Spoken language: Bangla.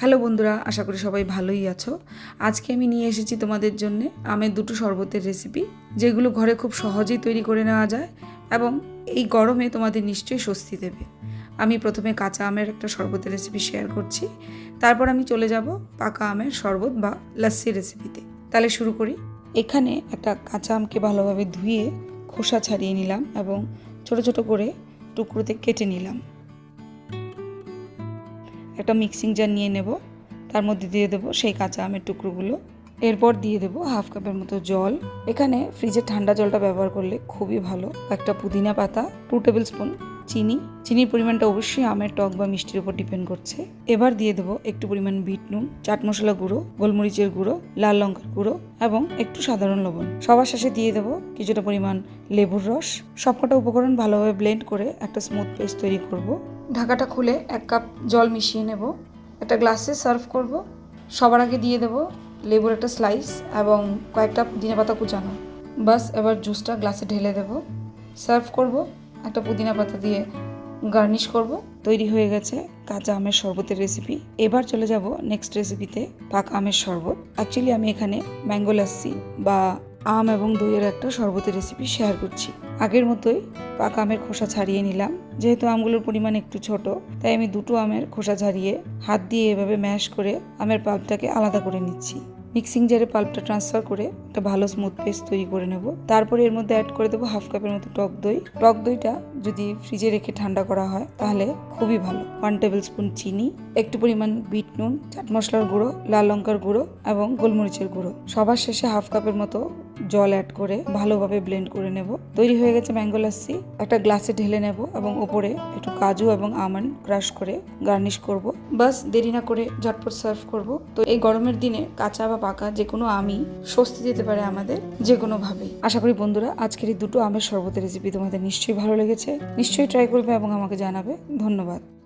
হ্যালো বন্ধুরা, আশা করি সবাই ভালোই আছো। আজকে আমি নিয়ে এসেছি তোমাদের জন্য আমের দুটো শরবতের রেসিপি যেগুলো ঘরে খুব সহজেই তৈরি করে নেওয়া যায় এবং এই গরমে তোমাদের নিশ্চয়ই স্বস্তি দেবে। আমি প্রথমে কাঁচা আমের একটা শরবতের রেসিপি শেয়ার করছি। তারপর আমি চলে যাব পাকা আমের শরবত বা লাস্সি রেসিপিতে তাহলে শুরু করি। এখানে একটা কাঁচা আমকে ভালোভাবে ধুয়ে খোসা ছাড়িয়ে নিলাম এবং ছোট ছোট করে টুকরোতে কেটে নিলাম। একটা মিক্সিং জার নিয়ে নেব। তার মধ্যে দিয়ে দেবো সেই কাঁচা আমের টুকরোগুলো। এরপর দিয়ে দেবো হাফ কাপের মতো জল। এখানে ফ্রিজের ঠান্ডা জলটা ব্যবহার করলে খুবই ভালো। একটা পুদিনা পাতা টু টেবিল স্পুন চিনি। চিনির পরিমাণটা অবশ্যই আমের টক বা মিষ্টির উপর ডিপেন্ড করছে। এবার দিয়ে দেবো একটু পরিমাণ বিট নুন, চাট মশলা গুঁড়ো, গোলমরিচের গুঁড়ো, লাল লঙ্কার গুঁড়ো এবং একটু সাধারণ লবণ। সবার শেষে দিয়ে দেবো কিছুটা পরিমাণ লেবুর রস। সবকটা উপকরণ ভালোভাবে ব্লেন্ড করে একটা স্মুথ পেস্ট তৈরি করব। ঢাকাটা খুলে এক কাপ জল মিশিয়ে নেব। একটা গ্লাসে সার্ভ করব। সবার আগে দিয়ে দেব লেবুর একটা স্লাইস এবং কয়েকটা পুদিনা পাতা কুচানো। বাস, এবার জুসটা গ্লাসে ঢেলে দেব। সার্ভ করব। একটা পুদিনা পাতা দিয়ে গার্নিশ করব। তৈরি হয়ে গেছে কাঁচা আমের শরবতের রেসিপি এবার চলে যাব নেক্সট রেসিপিতে পাকা আমের শরবত। অ্যাকচুয়ালি আমি এখানে ম্যাঙ্গো লাস্সি বা আম এবং দইয়ের একটা শরবতের রেসিপি শেয়ার করছি। আগের মতোই পাকা আমের খোসা ছাড়িয়ে নিলাম। যেহেতু আমগুলোর পরিমাণ একটু ছোট, তাই আমি দুটো আমের খোসা ছাড়িয়ে হাত দিয়ে এভাবে ম্যাশ করে আমের পাল্পটাকে আলাদা করে নিচ্ছি। মিক্সিং জারে পাল্পটা ট্রান্সফার করে একটা ভালো স্মুথ পেস্ট তৈরি করে নেব। তারপরে এর মধ্যে অ্যাড করে দেবো হাফ কাপের মতো টক দই। টক দইটা যদি ফ্রিজে রেখে ঠান্ডা করা হয়, তাহলে খুবই ভালো। ওয়ান টেবিল স্পুন চিনি, একটু পরিমাণ বিট নুন, চাট মশলার গুঁড়ো, লাল লঙ্কার গুঁড়ো এবং গোলমরিচের গুঁড়ো। সবার শেষে হাফ কাপের মতো জল অ্যাড করে ভালোভাবে ব্লেন্ড করে নেব। তৈরি হয়ে গেছে ম্যাঙ্গো লাস্সি একটা গ্লাসে ঢেলে নেব এবং ওপরে একটু কাজু এবং আমন্ড ক্রাশ করে গার্নিশ করব। বাস, দেরি না করে ঝটপট সার্ভ করব। তো এই গরমের দিনে কাঁচা বা পাকা যে কোনো আমই স্বস্তি দিতে পারে আমাদের যে কোনোভাবেই আশা করি বন্ধুরা, আজকের এই দুটো আমের শরবতের রেসিপি তোমাদের নিশ্চয়ই ভালো লেগেছে। নিশ্চয়ই ট্রাই করবে এবং আমাকে জানাবে। ধন্যবাদ।